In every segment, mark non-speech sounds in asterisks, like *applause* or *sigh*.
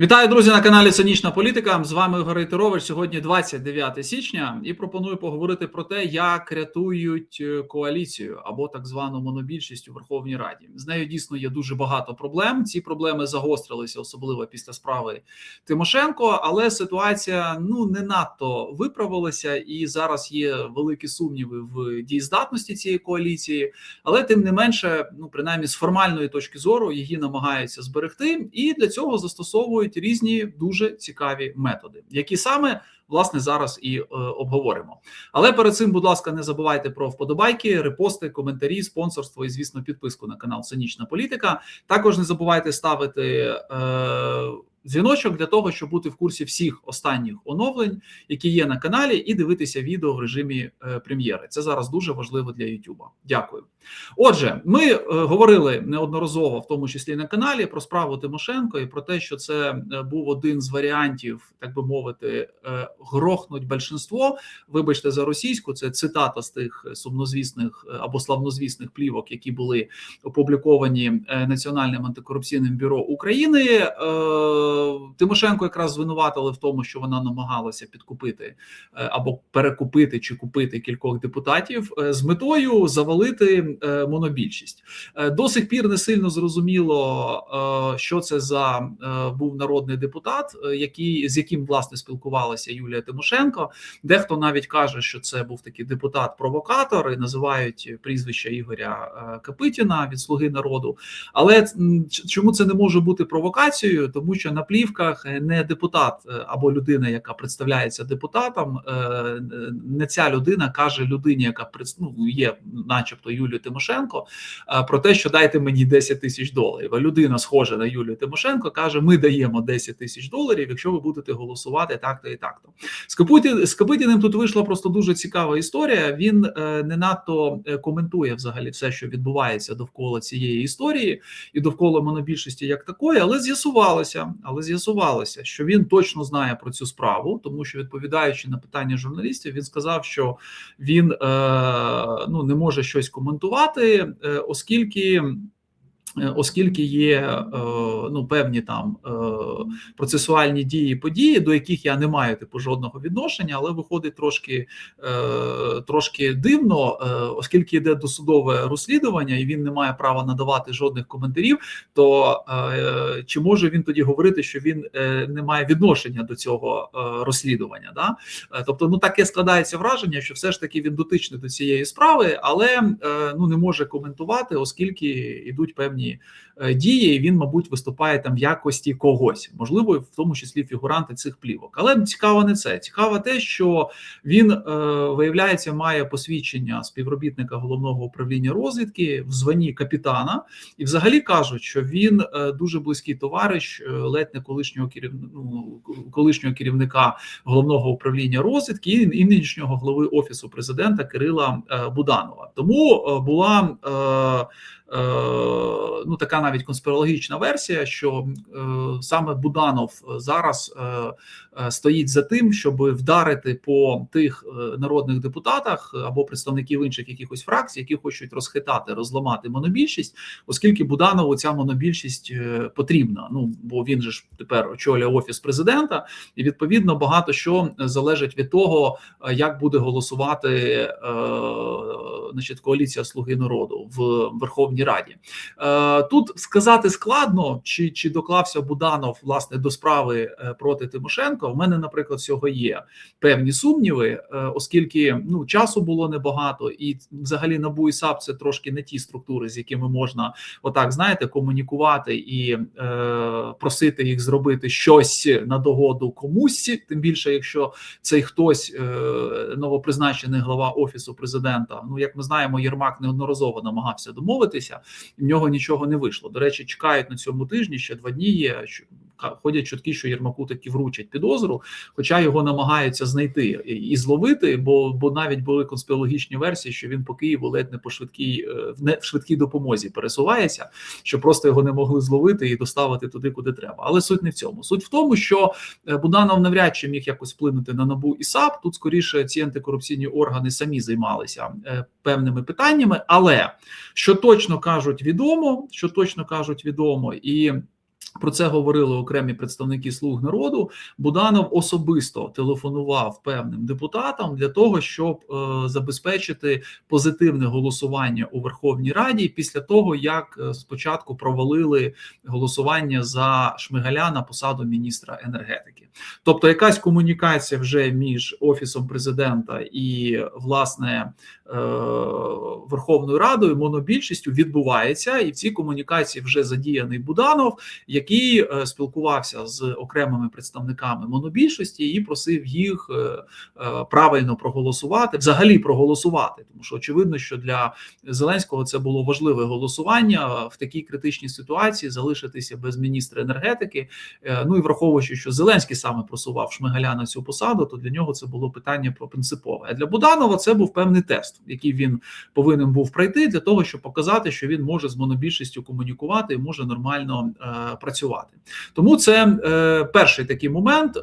Вітаю, друзі, на каналі Цинічна Політика. З вами Ігор Рейтерович. Сьогодні 29 січня, і пропоную поговорити про те, як рятують е, коаліцію або так звану монобільшість у Верховній Раді. З нею дійсно є дуже багато проблем. Ці проблеми загострилися, особливо після справи Тимошенко. Але ситуація ну не надто виправилася, і зараз є великі сумніви в дієздатності цієї коаліції. Але тим не менше, ну принаймні з формальної точки зору, її намагаються зберегти, і для цього застосовують різні дуже цікаві методи, які саме власне зараз і е, обговоримо. Але перед цим, будь ласка, не забувайте про вподобайки, репости, коментарі, спонсорство і, звісно, підписку на канал Цинічна Політика. Також не забувайте ставити. Е, Дзвіночок для того, щоб бути в курсі всіх останніх оновлень, які є на каналі, і дивитися відео в режимі е, прем'єри. Це зараз дуже важливо для Ютуба. Дякую. Отже, ми е, говорили неодноразово, в тому числі на каналі, про справу Тимошенко і про те, що це е, був один з варіантів, так би мовити, грохнуть більшинство. Вибачте за російську, це цитата з тих сумнозвісних або славнозвісних плівок, які були опубліковані Національним антикорупційним бюро України. Тимошенко якраз звинуватили в тому, що вона намагалася підкупити е, або перекупити чи купити кількох депутатів е, з метою завалити е, монобільшість. До сих пір не сильно зрозуміло, що це за був народний депутат, який з яким власне спілкувалася Юлія Тимошенко. Дехто навіть каже, що це був такий депутат-провокатор і називають прізвище Ігоря Капитіна від Слуги народу. Але чому це не може бути провокацією? Тому що на плівках е, не депутат е, або людина, яка представляється депутатом, е, не ця людина каже людині, яка ну, є, начебто, Юлію Тимошенко, про те, що дайте мені 10 тисяч доларів. А людина, схожа на Юлію Тимошенко, каже: Ми даємо 10 тисяч доларів, якщо ви будете голосувати так-то і так-то. З Капитіним тут вийшла просто дуже цікава історія. Він не надто коментує взагалі все, що відбувається довкола цієї історії і довкола монобільшості як такої, але з'ясувалося, але з'ясувалося, що він точно знає про цю справу, тому що відповідаючи на питання журналістів, він сказав, що він е, ну не може щось коментувати, е, оскільки. Е, Оскільки є е, ну певні там е, процесуальні дії, події, до яких я не маю типу жодного відношення, але виходить трошки трошки дивно, оскільки йде досудове розслідування, і він не має права надавати жодних коментарів, то чи може він тоді говорити, що він не має відношення до цього розслідування? Да? Тобто, ну таке складається враження, що все ж таки він дотичний до цієї справи, але ну не може коментувати, оскільки йдуть певні е, дії. і Він, мабуть, виступає там в якості когось, можливо, в тому числі фігуранти цих плівок. Але цікаво не це. Цікаво те, що він е, виявляється має посвідчення співробітника головного управління розвідки в званні капітана, і взагалі кажуть, що він е, дуже близький товариш ледь не колишнього ну, колишнього керівника головного управління розвідки і і нинішнього голови офісу президента Кирила Буданова. Тому була ну така навіть конспірологічна версія, що е, саме Буданов зараз е, е, стоїть за тим, щоб вдарити по тих е, народних депутатах або представників інших якихось фракцій, які хочуть розхитати, розламати монобільшість, оскільки Буданову ця монобільшість е, потрібна. Ну бо він же ж тепер очолює офіс президента, і відповідно багато що залежить від того, е, як буде голосувати е, значить, коаліція Слуги народу в Верховній Раді. Е, Тут сказати складно, чи, чи доклався Буданов власне до справи е, проти Тимошенко. У мене, наприклад, всього є певні сумніви, е, оскільки ну часу було небагато, і взагалі НАБУ і САП це трошки не ті структури, з якими можна отак знаєте комунікувати і е, просити їх зробити щось на догоду комусь, тим більше, якщо цей хтось е, новопризначений глава офісу президента. Ну як ми знаємо, Єрмак неодноразово намагався домовитися, в нього нічого не вийшло. До речі, чекають на цьому тижні ще два дні. Є ходять чутки, що Єрмаку таки вручать підозру, хоча його намагаються знайти і- зловити, бо бо навіть були конспірологічні версії, що він по Києву ледь не по швидкій е, в не в швидкій допомозі пересувається, що просто його не могли зловити і доставити туди, куди треба. Але суть не в цьому. Суть в тому, що е, Буданов навряд чи міг якось вплинути на набу і САП. Тут скоріше ці антикорупційні органи самі займалися е, певними питаннями. Але що точно кажуть відомо, що точно кажуть відомо, і Про це говорили окремі представники слуг народу. Буданов особисто телефонував певним депутатам для того, щоб е, забезпечити позитивне голосування у Верховній Раді після того, як е, спочатку провалили голосування за Шмигаля на посаду міністра енергетики. Тобто, якась комунікація вже між офісом президента і власне е, Верховною Радою монобільшістю відбувається, і в цій комунікації вже задіяний Буданов який е, спілкувався з окремими представниками монобільшості і просив їх е, е, правильно проголосувати, взагалі проголосувати, тому що очевидно, що для Зеленського це було важливе голосування в такій критичній ситуації залишитися без міністра енергетики. Ну і враховуючи, що Зеленський саме просував Шмигаля на цю посаду, то для нього це було питання про принципове. А для Буданова це був певний тест, який він повинен був пройти для того, щоб показати, що він може з монобільшістю комунікувати і може нормально працювати працювати. Тому це е, перший такий момент. Е,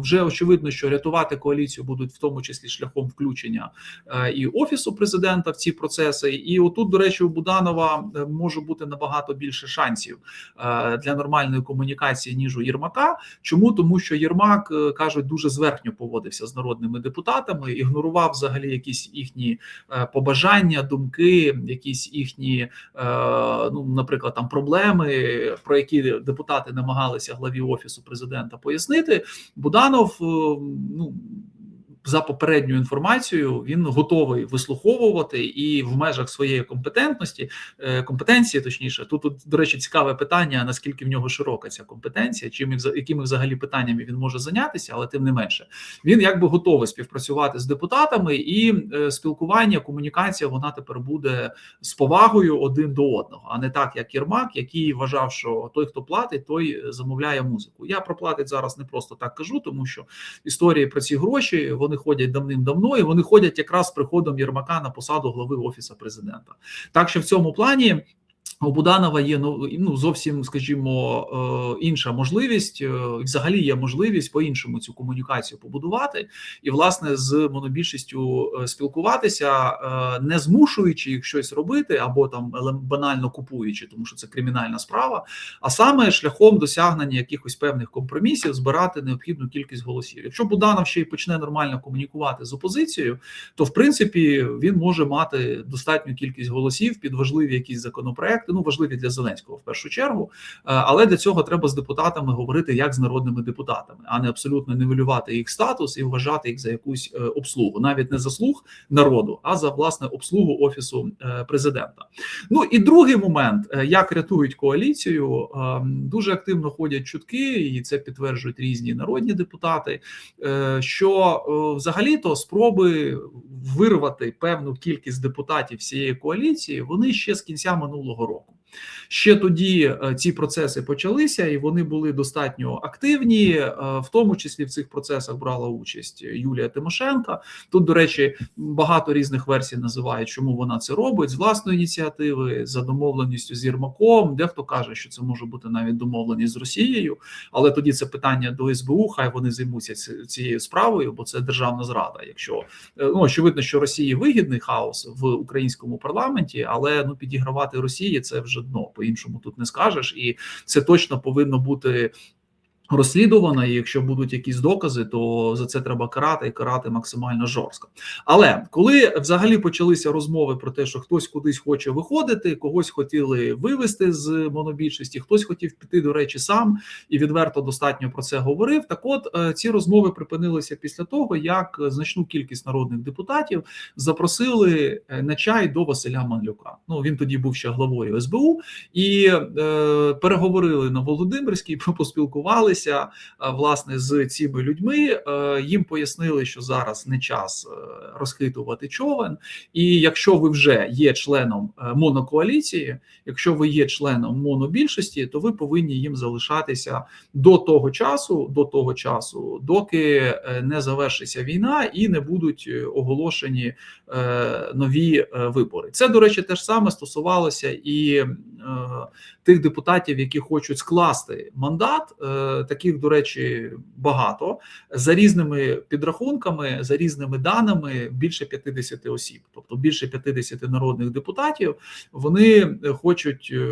вже очевидно, що рятувати коаліцію будуть в тому числі шляхом включення е, і офісу президента в ці процеси. І отут, до речі, у Буданова е, може бути набагато більше шансів е, для нормальної комунікації ніж у Єрмака. Чому тому, що Єрмак е, кажуть, дуже зверхньо поводився з народними депутатами, ігнорував взагалі якісь їхні е, побажання, думки, якісь їхні, е, ну наприклад, там проблеми, про які депутати намагалися главі офісу президента пояснити. Буданов е, ну за попередньою інформацією він готовий вислуховувати і в межах своєї компетентності е, компетенції, точніше, тут, тут до речі, цікаве питання: наскільки в нього широка ця компетенція, чим якими взагалі питаннями він може зайнятися, але тим не менше він якби готовий співпрацювати з депутатами, і е, спілкування, комунікація вона тепер буде з повагою один до одного, а не так, як Єрмак, який вважав, що той, хто платить, той замовляє музику. Я про платить зараз не просто так кажу, тому що історії про ці гроші вони вони ходять давним-давно, і вони ходять якраз з приходом Єрмака на посаду глави офісу президента. Так що в цьому плані. У Буданова є ну, ну зовсім, скажімо, е, інша можливість. Е, взагалі є можливість по іншому цю комунікацію побудувати і, власне, з монобільшістю е, спілкуватися, не змушуючи їх щось робити, або там банально купуючи, тому що це кримінальна справа. А саме шляхом досягнення якихось певних компромісів збирати необхідну кількість голосів. Якщо Буданов ще й почне нормально комунікувати з опозицією, то в принципі він може мати достатню кількість голосів під важливі якісь законопроекти ну важливі для Зеленського в першу чергу. Е, але для цього треба з депутатами говорити як з народними депутатами, а не абсолютно нивелювати їх статус і вважати їх за якусь е, обслугу, навіть не заслуг народу, а за власне обслугу офісу е, президента. Ну і другий момент, як рятують коаліцію, дуже активно ходять чутки, і це підтверджують різні народні депутати. Що взагалі-то спроби вирвати певну кількість депутатів всієї коаліції, вони ще з кінця минулого roku. Ще тоді е, ці процеси почалися, і вони були достатньо активні. Е, в тому числі в цих процесах брала участь Юлія Тимошенка. Тут, до речі, багато різних версій називають, чому вона це робить з власної ініціативи, за домовленістю з Єрмаком. Дехто каже, що це може бути навіть домовленість з Росією, але тоді це питання до СБУ. Хай вони займуться цією справою, бо це державна зрада. Якщо е, ну очевидно, що Росії вигідний хаос в українському парламенті, але ну підігравати Росії це вже дно по іншому тут не скажеш, і це точно повинно бути розслідувана, і якщо будуть якісь докази, то за це треба карати і карати максимально жорстко. Але коли взагалі почалися розмови про те, що хтось кудись хоче виходити, когось хотіли вивести з монобільшості, хтось хотів піти, до речі, сам і відверто достатньо про це говорив. Так, от е, ці розмови припинилися після того, як значну кількість народних депутатів запросили е, на чай до Василя Манлюка. Ну він тоді був ще главою СБУ, і е, переговорили на Володимирській, *laughs* поспілкувалися зустрілися власне з цими людьми. Е, їм пояснили, що зараз не час е, розхитувати човен, і якщо ви вже є членом е, монокоаліції, якщо ви є членом монобільшості, то ви повинні їм залишатися до того часу, до того часу, доки не завершиться війна і не будуть оголошені нові вибори. Це до речі, теж саме стосувалося і тих депутатів, які хочуть скласти мандат таких, до речі, багато за різними підрахунками, за різними даними, більше 50 осіб, тобто більше 50 народних депутатів. Вони хочуть, е,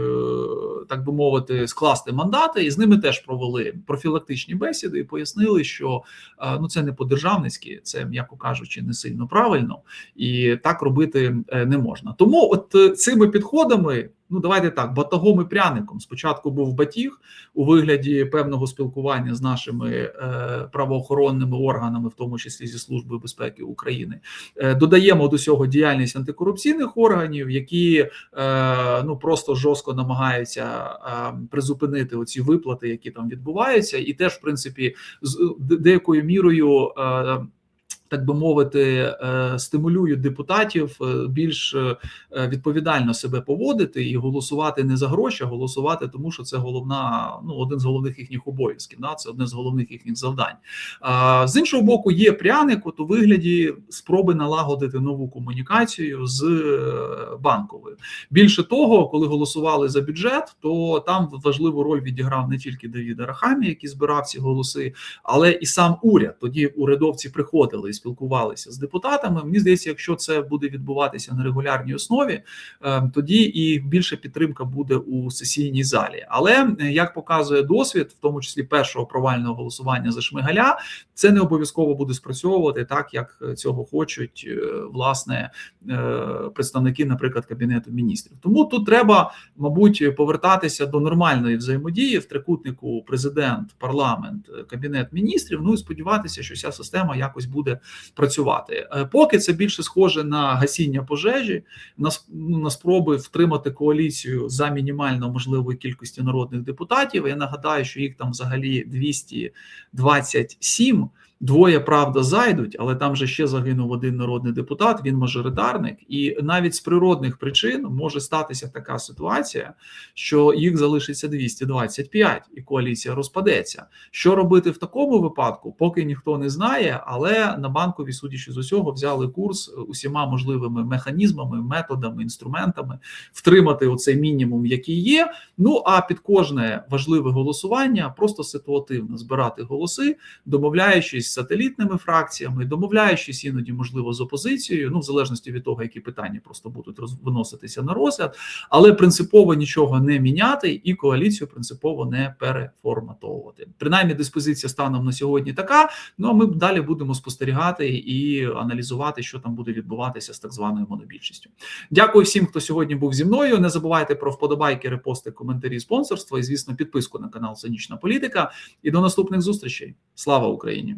так би мовити, скласти мандати, і з ними теж провели профілактичні бесіди і пояснили, що е, ну це не по-державницьки, це м'яко кажучи, не сильно правильно, і так робити е, не можна. Тому, от цими підходами. Ну, давайте так, батагом і пряником. Спочатку був батіг у вигляді певного спілкування з нашими е, правоохоронними органами, в тому числі зі службою безпеки України. Е, додаємо до цього діяльність антикорупційних органів, які е, ну просто жорстко намагаються е, призупинити оці виплати, які там відбуваються, і теж, в принципі, з деякою мірою. Е, так би мовити, е, стимулюють депутатів е, більш е, відповідально себе поводити і голосувати не за гроші, а голосувати, тому що це головна, ну один з головних їхніх обов'язків. Да, це одне з головних їхніх завдань. А з іншого боку, є пряник от у вигляді спроби налагодити нову комунікацію з банковою. Більше того, коли голосували за бюджет, то там важливу роль відіграв не тільки Давід Арахамі, який збирав ці голоси, але і сам уряд. Тоді урядовці приходили і спілкувалися з депутатами. Мені здається, якщо це буде відбуватися на регулярній основі, е, тоді і більша підтримка буде у сесійній залі. Але е, як показує досвід, в тому числі першого провального голосування за Шмигаля, це не обов'язково буде спрацьовувати так, як цього хочуть е, власне представники, наприклад, кабінету міністрів. Тому тут треба, мабуть, повертатися до нормальної взаємодії в трикутнику президент, парламент, кабінет міністрів. Ну і сподіватися, що ця система якось буде працювати. Е, Поки це більше схоже на гасіння пожежі, на ну, на спроби втримати коаліцію за мінімально можливої кількості народних депутатів. Я нагадаю, що їх там взагалі 227. Двоє правда зайдуть, але там же ще загинув один народний депутат. Він мажоритарник, і навіть з природних причин може статися така ситуація, що їх залишиться 225, і коаліція розпадеться. Що робити в такому випадку, поки ніхто не знає, але на банкові, судячи з усього, взяли курс усіма можливими механізмами, методами, інструментами втримати оцей мінімум, який є. Ну а під кожне важливе голосування просто ситуативно збирати голоси, домовляючись з сателітними фракціями, домовляючись іноді, можливо, з опозицією, ну в залежності від того, які питання просто будуть виноситися на розгляд, але принципово нічого не міняти і коаліцію принципово не переформатовувати. Принаймні, диспозиція станом на сьогодні така. Ну а ми далі будемо спостерігати і аналізувати, що там буде відбуватися з так званою монобільшістю. Дякую всім, хто сьогодні був зі мною. Не забувайте про вподобайки, репости, коментарі, спонсорство і, звісно, підписку на канал Цинічна Політика. І до наступних зустрічей. Слава Україні!